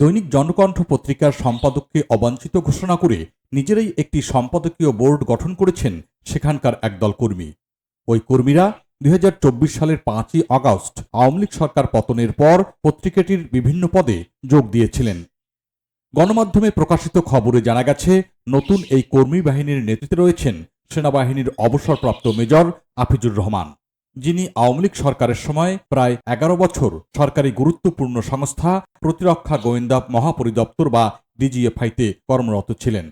দৈনিক জনকণ্ঠ পত্রিকার সম্পাদককে অবাঞ্ছিত ঘোষণা করে নিজেরাই একটি সম্পাদকীয় বোর্ড গঠন করেছেন সেখানকার একদল কর্মী। ওই কর্মীরা দুই হাজার চব্বিশ সালের পাঁচই আগস্ট আওয়ামী লীগ সরকার পতনের পর পত্রিকাটির বিভিন্ন পদে যোগ দিয়েছিলেন। গণমাধ্যমে প্রকাশিত খবরে জানা গেছে, নতুন এই কর্মী বাহিনীর নেতৃত্বে রয়েছেন সেনাবাহিনীর অবসরপ্রাপ্ত মেজর আফিজুর রহমান। যিনি আওয়ামী লীগ সরকারের সময় প্রায় এগারো বছর সরকারি গুরুত্বপূর্ণ সংস্থা প্রতিরক্ষা গোয়েন্দা মহাপরিদপ্তর বা ডিজিএফআইতে কর্মরত ছিলেন।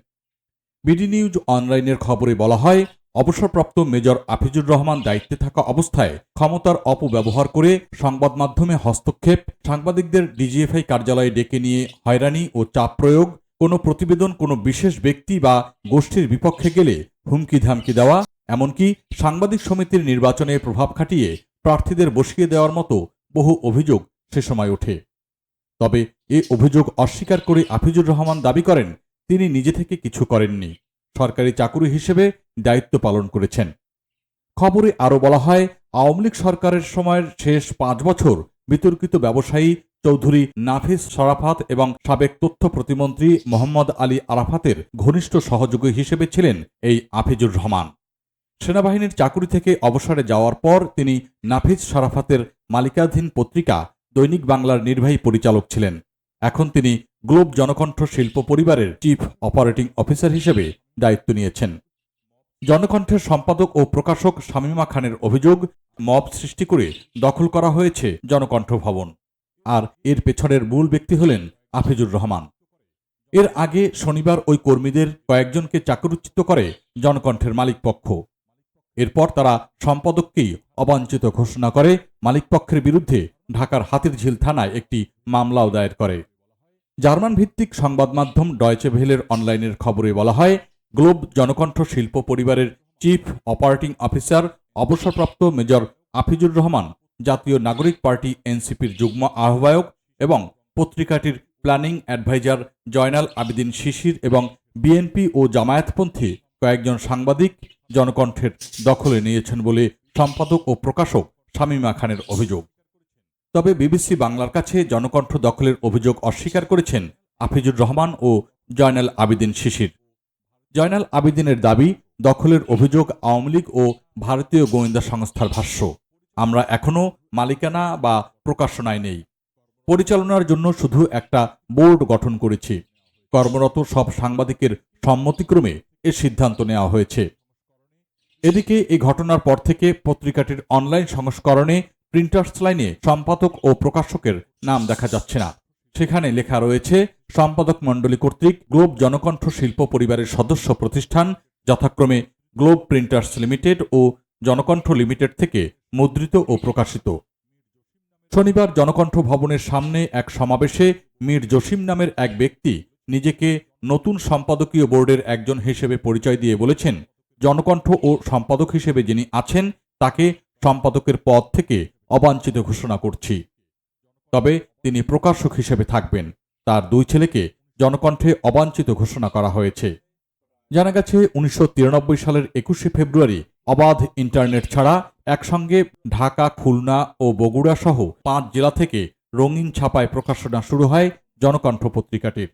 বিডি নিউজ অনলাইনের খবরে বলা হয়, অবসরপ্রাপ্ত মেজর আফিজুর রহমান দায়িত্বে থাকা অবস্থায় ক্ষমতার অপব্যবহার করে সংবাদ মাধ্যমে হস্তক্ষেপ, সাংবাদিকদের ডিজিএফআই কার্যালয়ে ডেকে নিয়ে হয়রানি ও চাপ প্রয়োগ, কোনো প্রতিবেদন কোনো বিশেষ ব্যক্তি বা গোষ্ঠীর বিপক্ষে গেলে হুমকি ধামকি দেওয়া এমনকি সাংবাদিক সমিতির নির্বাচনে প্রভাব খাটিয়ে প্রার্থীদের বসিয়ে দেওয়ার মতো বহু অভিযোগ সে সময় ওঠে। তবে এ অভিযোগ অস্বীকার করে আফিজুর রহমান দাবি করেন, তিনি নিজে থেকে কিছু করেননি। সরকারি চাকুরি হিসেবে দায়িত্ব পালন করেছেন। খবরে আরও বলা হয়, আওয়ামী লীগ সরকারের সময়ের শেষ পাঁচ বছর বিতর্কিত ব্যবসায়ী চৌধুরী নাফিস শরাফাত এবং সাবেক তথ্য প্রতিমন্ত্রী মোহাম্মদ আলী আরাফাতের ঘনিষ্ঠ সহযোগী হিসেবে ছিলেন এই আফিজুর রহমান। সেনাবাহিনীর চাকুরি থেকে অবসরে যাওয়ার পর তিনি নাফিজ শরাফাতের মালিকাধীন পত্রিকা দৈনিক বাংলার নির্বাহী পরিচালক ছিলেন। এখন তিনি গ্লোব জনকণ্ঠ শিল্প পরিবারের চিফ অপারেটিং অফিসার হিসেবে দায়িত্ব নিয়েছেন। জনকণ্ঠের সম্পাদক ও প্রকাশক শামীমা খানের অভিযোগ, মব সৃষ্টি করে দখল করা হয়েছে জনকণ্ঠ ভবন। আর এর পেছনের মূল ব্যক্তি হলেন আফিজুর রহমান। এর আগে শনিবার ওই কর্মীদের কয়েকজনকে চাকরুচ্যুত করে জনকণ্ঠের মালিকপক্ষ। এরপর তারা সম্পাদককেই অবাঞ্ছিত ঘোষণা করে, মালিকপক্ষের বিরুদ্ধে ঢাকার হাতিরঝিল থানায় একটি মামলাও দায়ের করে। জার্মান ভিত্তিক সংবাদ মাধ্যম ডয়চে ভেলের অনলাইনের খবরে বলা হয়, গ্লোব জনকণ্ঠ শিল্প পরিবারের চিফ অপারেটিং অফিসার, অবসরপ্রাপ্ত মেজর আফিজুর রহমান, জাতীয় নাগরিক পার্টি এনসিপির যুগ্ম আহ্বায়ক এবং পত্রিকাটির প্ল্যানিং অ্যাডভাইজার জয়নাল আবেদিন শিশির এবং বিএনপি ও জামায়াতপন্থী কয়েকজন সাংবাদিক জনকণ্ঠের দখলে নিয়েছেন বলে সম্পাদক ও প্রকাশক শামীমা খানের অভিযোগ। তবে বিবিসি বাংলার কাছে জনকণ্ঠ দখলের অভিযোগ অস্বীকার করেছেন আফিজুর রহমান ও জয়নাল আবিদিন শিশির। জয়নাল আবিদিনের দাবি, দখলের অভিযোগ আওয়ামী লীগ ও ভারতীয় গোয়েন্দা সংস্থার ভাষ্য। আমরা এখনও মালিকানা বা প্রকাশনায় নেই। পরিচালনার জন্য শুধু একটা বোর্ড গঠন করেছি। কর্মরত সব সাংবাদিকের সম্মতিক্রমে এ সিদ্ধান্ত নেওয়া হয়েছে। এদিকে এই ঘটনার পর থেকে পত্রিকাটির অনলাইন সংস্করণে প্রিন্টার্স লাইনে সম্পাদক ও প্রকাশকের নাম দেখা যাচ্ছে না। সেখানে লেখা রয়েছে, সম্পাদক মণ্ডলী কর্তৃক গ্লোব জনকণ্ঠ শিল্প পরিবারের সদস্য প্রতিষ্ঠান, যথাক্রমে গ্লোব প্রিন্টার্স লিমিটেড ও জনকণ্ঠ লিমিটেড থেকে মুদ্রিত ও প্রকাশিত। শনিবার জনকণ্ঠ ভবনের সামনে এক সমাবেশে মীর জসিম নামের এক ব্যক্তি নিজেকে নতুন সম্পাদকীয় বোর্ডের একজন হিসেবে পরিচয় দিয়ে বলেছেন, জনকণ্ঠ ও সম্পাদক হিসেবে যিনি আছেন, তাকে সম্পাদকের পদ থেকে অবাঞ্ছিত ঘোষণা করছি। তবে তিনি প্রকাশক হিসেবে থাকবেন। তার দুই ছেলেকে জনকণ্ঠে অবাঞ্ছিত ঘোষণা করা হয়েছে। জানা গেছে, উনিশশো তিরানব্বই সালের একুশে ফেব্রুয়ারি অবাধ ইন্টারনেট ছাড়া একসঙ্গে ঢাকা, খুলনা ও বগুড়া সহ পাঁচ জেলা থেকে রঙিন ছাপায় প্রকাশনা শুরু হয় জনকণ্ঠ পত্রিকাটির।